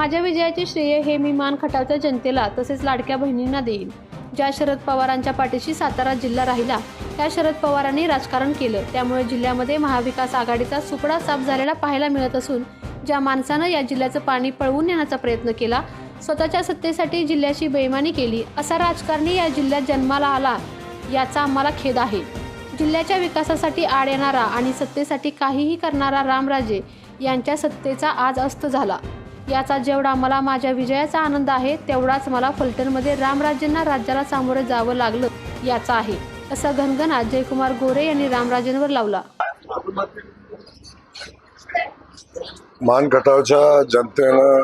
माझ्या विजयाचे श्रेय हे मी मान खटावच्या जनतेला तसेच लाडक्या बहिणींना देईन. ज्या शरद पवारांच्या पाठीशी सातारा जिल्हा राहिला त्या शरद पवारांनी राजकारण केलं. त्यामुळे जिल्ह्यामध्ये महाविकास आघाडीचा सुपडा साफ झालेला पाहायला मिळत असून ज्या माणसानं या जिल्ह्याचं पाणी पळवून नेण्याचा प्रयत्न केला स्वतःच्या सत्तेसाठी जिल्ह्याची बेईमानी केली असा राजकारणी या जिल्ह्यात जन्माला आला याचा आम्हाला खेद आहे. जिल्ह्याच्या विकासासाठी आड येणारा आणि सत्तेसाठी काहीही करणारा रामराजे यांच्या सत्तेचा आज अस्त झाला. याचा जेवढा मला माझ्या विजयाचा आनंद आहे तेवढाच मला फलटणमध्ये रामराजेंना राज्याला सामोरे जावं लागलं याचा आहे. असा घनघनाट जयकुमार गोरे यांनी रामराजेंवर लावला. मान गटाच्या जनतेनं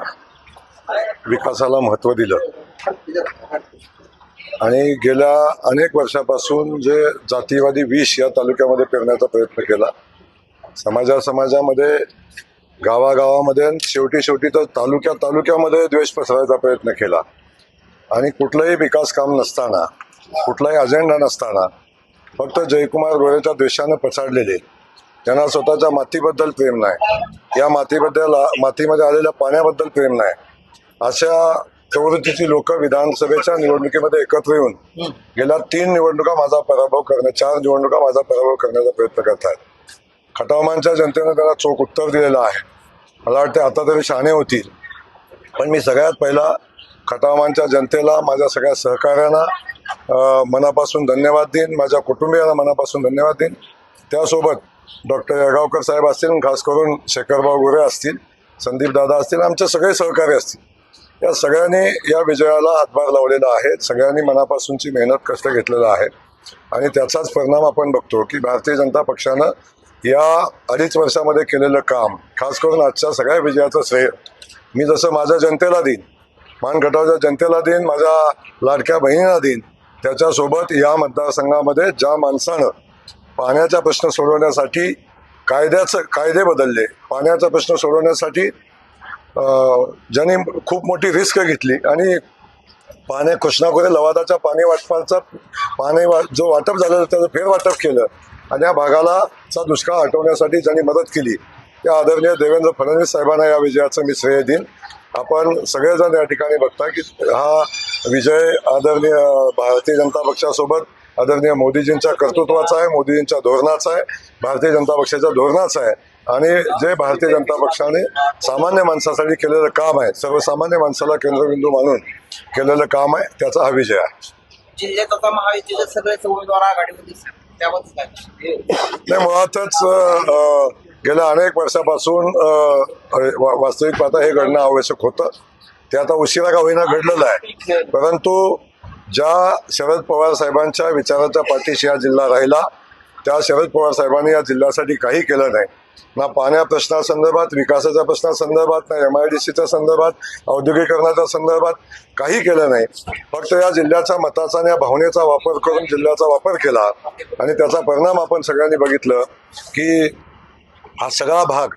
विकासाला महत्त्व दिलं. आणि गेल्या अनेक वर्षापासून जे जातीवादी विष या तालुक्यामध्ये पेरण्याचा प्रयत्न केला समाजा समाजामध्ये गावागावामध्ये शेवटी शेवटी तर तालुक्या तालुक्यामध्ये द्वेष पसरायचा प्रयत्न केला. आणि कुठलंही विकास काम नसताना कुठलाही अजेंडा नसताना फक्त जयकुमार गोरेच्या द्वेषानं पछाडलेले. त्यांना स्वतःच्या मातीबद्दल प्रेम नाही. या मातीबद्दल मातीमध्ये आलेल्या पाण्याबद्दल प्रेम नाही. अशा प्रवृत्तीची लोक विधानसभेच्या निवडणुकीमध्ये एकत्र येऊन गेल्या तीन निवडणुका माझा पराभव करण्या चार निवडणुका माझा पराभव करण्याचा प्रयत्न करतात खटावमानच्या जनतेनं त्याला चोख उत्तर दिलेलं आहे. मला वाटते आता तरी शहाणे होतील. पण मी सगळ्यात पहिला खटावमानच्या जनतेला माझ्या सगळ्या सहकाऱ्यांना मनापासून धन्यवाद देईन. माझ्या कुटुंबियांना मनापासून धन्यवाद देईन. त्यासोबत डॉक्टर यगावकर साहेब असतील खास करून शेखरभाऊ गोरे असतील संदीप दादा असतील आमचे सगळे सहकारी असतील. या सगळ्यांनी या विजयाला हातभार लावलेला आहे. सगळ्यांनी मनापासूनची मेहनत कष्ट घेतलेलं आहे. आणि त्याचाच परिणाम आपण बघतो की भारतीय जनता पक्षानं या अडीच वर्षामध्ये केलेलं काम खास करून आजच्या सगळ्या विजयाचं श्रेय. मी जसं माझ्या जनतेला देईन मानगटाच्या जनतेला देईन माझ्या लाडक्या बहिणीला देईन त्याच्यासोबत या मतदारसंघामध्ये ज्या माणसानं पाण्याचा प्रश्न सोडवण्यासाठी कायद्याचं कायदे बदलले पाण्याचा प्रश्न सोडवण्यासाठी ज्यांनी खूप मोठी रिस्क घेतली आणि पाण्या कृष्णाकोरे लवादाच्या पाणी वाटपाचा पाणी वा जो वाटप झालेलं त्याचं फेरवाटप केलं आणि या भागाला चा दुष्काळ हटवण्यासाठी ज्यांनी मदत केली त्या आदरणीय देवेंद्र फडणवीस साहेबांना या विजयाचं मी श्रेय देईन. आपण सगळेजण या ठिकाणी बघता की हा विजय आदरणीय भारतीय जनता पक्षासोबत आदरणीय मोदीजींच्या कर्तृत्वाचा आहे मोदीजींच्या धोरणाचा आहे भारतीय जनता पक्षाच्या धोरणाचा आहे. आणि जे भारतीय जनता पक्षाने सामान्य माणसासाठी केलेलं काम आहे सर्वसामान्य माणसाला केंद्रबिंदू मानून केलेलं काम आहे त्याचा हा विजय आहे. जिल्ह्यात आता महायुतीचे सगळेच उमेदवार आघाडीमध्ये नाही मुळातच गेल्या अनेक वर्षापासून वास्तविक पाहता हे घडणं आवश्यक होतं. ते आता उशिरा का होईना घडलेलं आहे. परंतु ज्या शरद पवार साहेबांच्या विचाराच्या पाठीशी हा जिल्हा राहिला त्या शरद पवार साहेबांनी या जिल्ह्यासाठी काही केलं नाही. ना पाण्या प्रश्नासंदर्भात विकासाच्या प्रश्नासंदर्भात ना एम आय डी सीच्या संदर्भात औद्योगिकरणाच्या संदर्भात काही केलं नाही. फक्त या जिल्ह्याच्या मताचा आणि या भावनेचा वापर करून जिल्ह्याचा वापर केला आणि त्याचा परिणाम आपण सगळ्यांनी बघितलं की हा सगळा भाग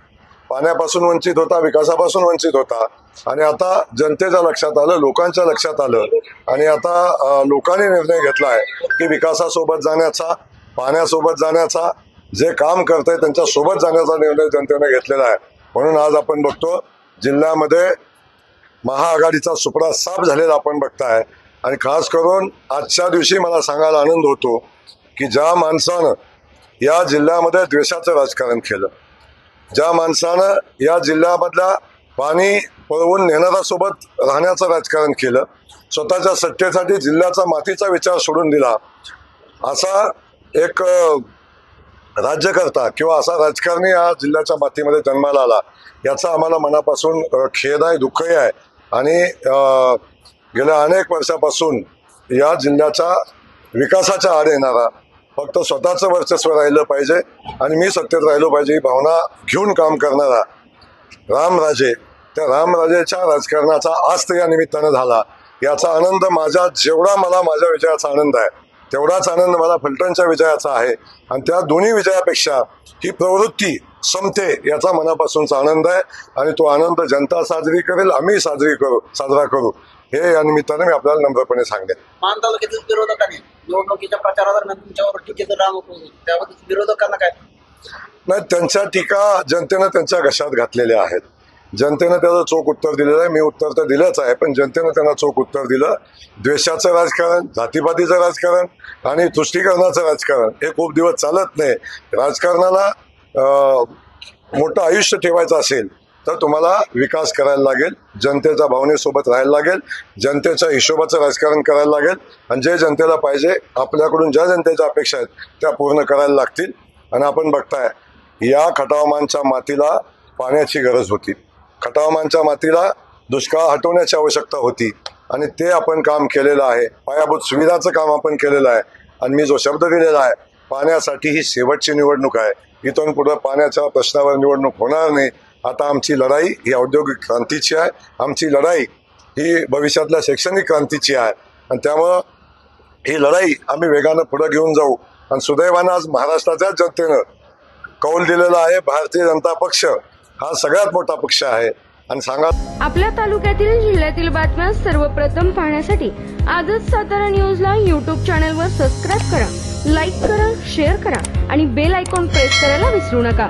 पाण्यापासून वंचित होता विकासापासून वंचित होता. आणि आता जनतेच्या लक्षात आलं लोकांच्या लक्षात आलं आणि आता लोकांनी निर्णय घेतला आहे की विकासासोबत जाण्याचा पाण्यासोबत जाण्याचा जे काम करतंय त्यांच्यासोबत जाण्याचा निर्णय जनतेने घेतलेला आहे. म्हणून आज आपण बघतो जिल्ह्यामध्ये महाआघाडीचा सुपडा साफ झालेला आपण बघताय. आणि खास करून आजच्या दिवशी मला सांगायला आनंद होतो की ज्या माणसानं या जिल्ह्यामध्ये द्वेषाचं राजकारण केलं ज्या माणसानं या जिल्ह्यामधल्या पाणी पळवून नेणाऱ्यासोबत राहण्याचं राजकारण केलं स्वतःच्या सत्तेसाठी जिल्ह्याचा मातीचा विचार सोडून दिला असा एक राज्यकर्ता किंवा असा राजकारणी या जिल्ह्याच्या मातीमध्ये जन्माला आला याचा आम्हाला मनापासून खेद आहे दुःखही आहे. आणि गेल्या अनेक वर्षापासून या जिल्ह्याच्या विकासाच्या आड येणारा फक्त स्वतःचं वर्चस्व राहिलं पाहिजे आणि मी सत्तेत राहिलो पाहिजे ही भावना घेऊन काम करणारा रामराजे त्या रामराजेच्या राजकारणाचा आस्त या निमित्तानं झाला. याचा आनंद माझ्या जेवढा मला माझ्या विजयाचा आनंद आहे तेवढाच आनंद मला फलटणच्या विजयाचा आहे. आणि त्या दोन्ही विजयापेक्षा ही प्रवृत्ती संपते याचा मनापासूनचा आनंद आहे. आणि तो आनंद जनता साजरी करेल आम्ही साजरी करू साजरा करू. हे या निमित्तानं मी आपल्याला नम्रपणे सांगेन. मान तालुक्यातील विरोधकांनी निवडणुकीच्या प्रचारादरम्यान तुमच्यावर टीकेचं राम होतं. त्याबद्दल विरोधकांना काय? नाही त्यांच्या टीका जनतेनं त्यांच्या घशात घातलेल्या आहेत. जनतेनं त्याचं चोख उत्तर दिलेलं आहे. मी उत्तर तर दिलंच आहे पण जनतेनं त्यांना चोख उत्तर दिलं. द्वेषाचं राजकारण जातीपातीचं राजकारण आणि तुष्टीकरणाचं राजकारण हे खूप दिवस चालत नाही. राजकारणाला मोठं आयुष्य ठेवायचं असेल तर तुम्हाला विकास करायला लागेल जनतेच्या भावनेसोबत राहायला लागेल जनतेच्या हिशोबाचं राजकारण करायला लागेल आणि जे जनतेला पाहिजे आपल्याकडून ज्या जनतेच्या अपेक्षा आहेत त्या पूर्ण करायला लागतील. आणि आपण बघताय या खटावमानच्या मातीला पाण्याची गरज होती. खटावमानच्या मातीला दुष्काळ हटवण्याची आवश्यकता होती आणि ते आपण काम केलेलं आहे. पायाभूत सुविधाचं काम आपण केलेलं आहे. आणि मी जो शब्द दिलेला आहे पाण्यासाठी ही शेवटची निवडणूक आहे. इथून पुढे पाण्याच्या प्रश्नावर निवडणूक होणार नाही. आता आमची लढाई ही औद्योगिक क्रांतीची आहे. आमची लढाई ही भविष्यातल्या शैक्षणिक क्रांतीची आहे. आणि त्यामुळं ही लढाई आम्ही वेगानं पुढे घेऊन जाऊ. आणि सुदैवानं आज महाराष्ट्राच्याच जनतेनं कौल दिलेला आहे. भारतीय जनता पक्ष हा सगळ्यात मोठा पक्ष आहे. आणि सांगा आपल्या तालुक्यातील जिल्ह्यातील बातम्या सर्वप्रथम पाहण्यासाठी आजच सातारा न्यूजला यूट्यूब चॅनलवर सबस्क्राईब करा लाईक करा शेअर करा आणि बेल आयकॉन प्रेस करायला विसरू नका.